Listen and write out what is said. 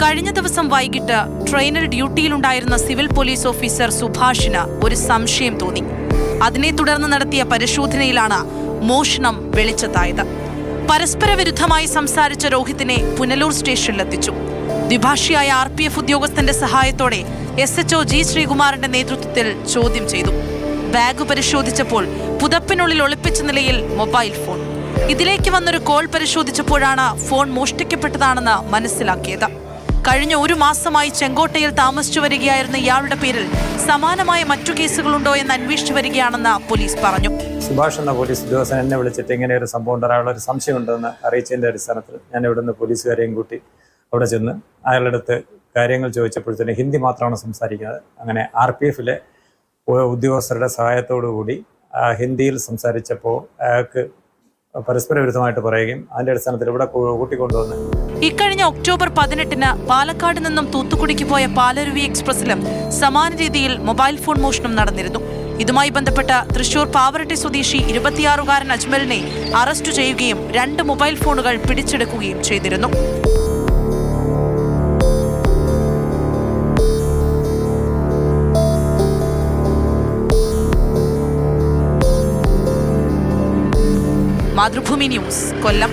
ദിവസം വൈകിട്ട് ട്രെയിനർ ഡ്യൂട്ടിയിലുണ്ടായിരുന്ന സിവിൽ പോലീസ് ഓഫീസർ സുഭാഷിന് ഒരു സംശയം തോന്നി. അതിനെ തുടർന്ന് നടത്തിയ പരിശോധനയിലാണ് മോഷണം വെളിച്ചത്തായത് പരസ്പര വിരുദ്ധമായി സംസാരിച്ച രോഹിത്തിനെ പുനലൂർ സ്റ്റേഷനിലെത്തിച്ചു. ദ്വിഭാഷിയായ ആർ പി എഫ് ഉദ്യോഗസ്ഥന്റെ സഹായത്തോടെ എസ് എച്ച് ഒ ജി ശ്രീകുമാറിന്റെ നേതൃത്വത്തിൽ ചോദ്യം ചെയ്തു. ബാഗ് പരിശോധിച്ചപ്പോൾ പുതപ്പിനുള്ളിൽ ഒളിപ്പിച്ച നിലയിൽ മൊബൈൽ ഫോൺ. ഇതിലേക്ക് വന്നൊരു കോൾ പരിശോധിച്ചപ്പോഴാണ് ഫോൺ മോഷ്ടിക്കപ്പെട്ടതാണെന്ന് മനസ്സിലാക്കിയത്. കഴിഞ്ഞ ഒരു മാസമായി ചെങ്കോട്ടയിൽ താമസിച്ചു വരികയായിരുന്ന ഇയാളുടെ പേരിൽ സമാനമായ മറ്റു കേസുകളുണ്ടോ എന്ന് അന്വേഷിച്ചു വരികയാണെന്ന് പോലീസ് പറഞ്ഞു. സുഭാഷ് എന്ന പോലീസ് ഉദ്യോഗസ്ഥൻ എന്നെ വിളിച്ചിട്ട് ഇങ്ങനെ ഒരു സംഭവം ഉണ്ടാകാനുള്ള ഒരു സംശയമുണ്ടെന്ന് അറിയിച്ചതിന്റെ അടിസ്ഥാനത്തിൽ ഞാൻ ഇവിടുന്ന് പോലീസുകാരെയും കൂട്ടി അവിടെ ചെന്ന് അയാളുടെ അടുത്ത് കാര്യങ്ങൾ ചോദിച്ചപ്പോഴത്തേന് ഹിന്ദി മാത്രമാണ് സംസാരിക്കുന്നത്. അങ്ങനെ ആർ പി എഫിലെ ഉദ്യോഗസ്ഥരുടെ സഹായത്തോടു കൂടി ഹിന്ദിയിൽ സംസാരിച്ചപ്പോൾ അയാൾക്ക് പരസ്പര വിരുദ്ധമായിട്ട് പറയുകയും അതിന്റെ അടിസ്ഥാനത്തിൽ ഇവിടെ കൂട്ടിക്കൊണ്ടുവന്നു ഇക്കഴിഞ്ഞ ഒക്ടോബർ പതിനെട്ടിന് പാലക്കാട് നിന്നും തൂത്തുക്കുടിക്ക് പോയ പാലരുവി എക്സ്പ്രസിലും സമാന രീതിയിൽ മൊബൈൽ ഫോൺ മോഷണം നടന്നിരുന്നു. ഇതുമായി ബന്ധപ്പെട്ട തൃശൂർ പാവറട്ടി സ്വദേശി ഇരുപത്തിയാറുകാരൻ അജ്മലിനെ അറസ്റ്റ് ചെയ്യുകയും രണ്ട് മൊബൈൽ ഫോണുകൾ പിടിച്ചെടുക്കുകയും ചെയ്തിരുന്നു. മാതൃഭൂമി ന്യൂസ് കൊല്ലം.